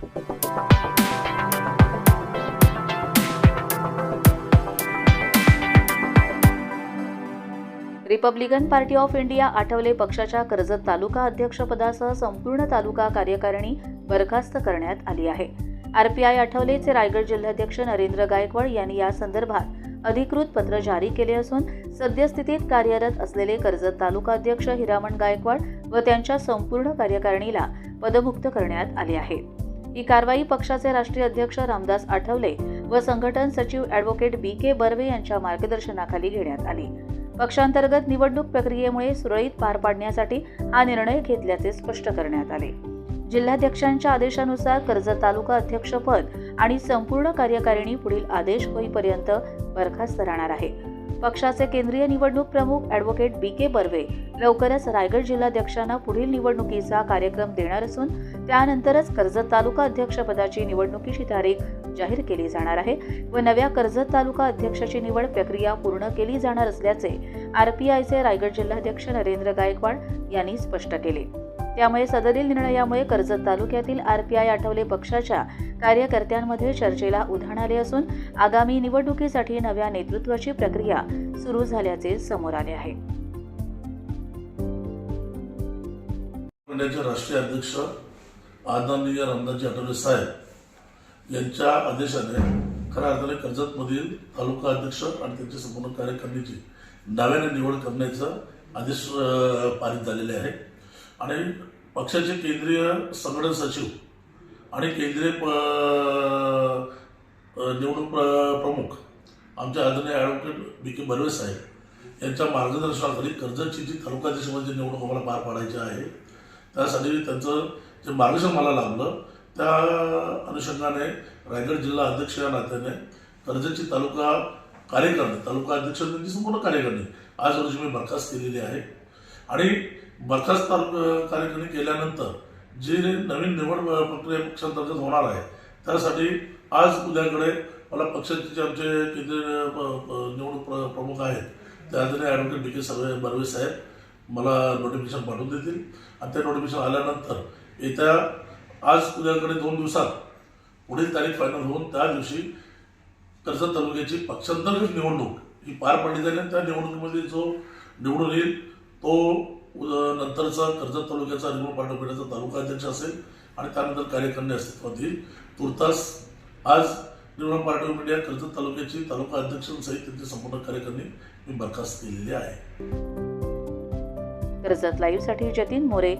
Republican Party of India Athawale पक्षाच्या कर्जत तालुका अध्यक्षपदासह संपूर्ण तालुका कार्यकारिणी बरखास्त करण्यात आली आहे. आरपीआय आठवलेचे रायगड जिल्हाध्यक्ष नरेंद्र गायकवाड यांनी या संदर्भात अधिकृत पत्र जारी केले असून सद्यस्थितीत कार्यरत असलेले कर्जत तालुका अध्यक्ष हिरामण गायकवाड व त्यांच्या संपूर्ण कार्यकारिणीला पदमुक्त करण्यात आले आहे. ही कारवाई पक्षाचे राष्ट्रीय अध्यक्ष रामदास आठवले व संघटन सचिव ॲडव्होकेट बी के बर्वे यांच्या मार्गदर्शनाखाली घेण्यात आली. पक्षांतर्गत निवडणूक प्रक्रियेमुळे सुरळीत पार पाडण्यासाठी हा निर्णय घेतल्याचे स्पष्ट करण्यात आले. जिल्हाध्यक्षांच्या आदेशानुसार कर्जत तालुका अध्यक्षपद आणि संपूर्ण कार्यकारिणी पुढील आदेश होईपर्यंत बरखास्त राहणार आहे. पक्षाचे केंद्रीय निवडणूक प्रमुख ॲडव्होकेट बी के बर्वे लवकरच रायगड जिल्हाध्यक्षांना पुढील निवडणुकीचा कार्यक्रम देणार असून त्यानंतरच कर्जत तालुका अध्यक्षपदाची निवडणुकीची तारीख जाहीर केली जाणार आहे व नव्या कर्जत तालुका अध्यक्षाची निवड प्रक्रिया पूर्ण केली जाणार असल्याचे आरपीआयचे रायगड जिल्हाध्यक्ष नरेंद्र गायकवाड यांनी स्पष्ट केले. त्यामुळे सदरील निर्णयामुळे कर्जत तालुक्यातील आर पी आय आठवले पक्षाच्या कार्यकर्त्यांमध्ये चर्चेला उधाण आले असून आगामी निवडणुकीसाठी नव्या नेतृत्वाची प्रक्रिया सुरू झाल्याचे समोर आले आहे. राष्ट्रीय अध्यक्ष आदरणीय रामदासजी आठवले साहेब यांच्या आदेशाने खऱ्या अर्थाने कर्जतमधील तालुका अध्यक्ष आणि त्यांची संपूर्ण कार्यकारिणीची नव्याने निवड करण्याचा आदेश पारित झालेले आहे. आणि पक्षाचे केंद्रीय संघटन सचिव आणि केंद्रीय प- निवडणूक प्र- प्रमुख आमच्या आदरणीय ॲडव्होकेट बी के बर्वे साहेब यांच्या मार्गदर्शनाखाली कर्जतची जी तालुकाध्यक्षपदाची निवडणूक आम्हाला पार पाडायची आहे त्यासाठी त्यांचं जे मार्गदर्शन मला लाभलं त्या अनुषंगाने रायगड जिल्हा अध्यक्ष या नात्याने कर्जतची तालुका कार्यकारिणी तालुका अध्यक्ष त्यांची संपूर्ण कार्यकारिणी आज रोजी मी बरखास्त केलेली आहे. आणि बरखास्त तालुका केल्यानंतर जी नवीन निवड प्रक्रिया पक्षांतर्गत होणार आहे त्यासाठी आज उद्याकडे मला पक्षाचे जे आमचे केंद्रीय प- निवडणूक प्र- प्रमुख आहेत त्या आदरणीय advocate D K Sarve Barve साहेब मला नोटिफिकेशन पाठवून देतील. आणि ते नोटिफिकेशन आल्यानंतर येत्या आज उद्याकडे दोन दिवसात पुढील तारीख फायनल होऊन त्या दिवशी कर्जत तालुक्याची पक्षांतर्गत निवडणूक ही पार पडली जाईल त्या निवडणुकीमध्ये जो निवडून येईल तो नंतरचा कर्जत तालुक्याचा रिमोट पाठवण्याचा तालुका अध्यक्ष असेल आणि त्यानंतर कार्यकारिणी अस्तित्वात येईल तुर्तास. आज निवडणूक पार्टी ऑफ इंडिया कर्जत तालुक्याची तालुका अध्यक्षांसहित त्यांची संपूर्ण कार्यकारिणी मी बरखास्त केलेली आहे. कर्जत लाईव्हसाठी जतीन मोरे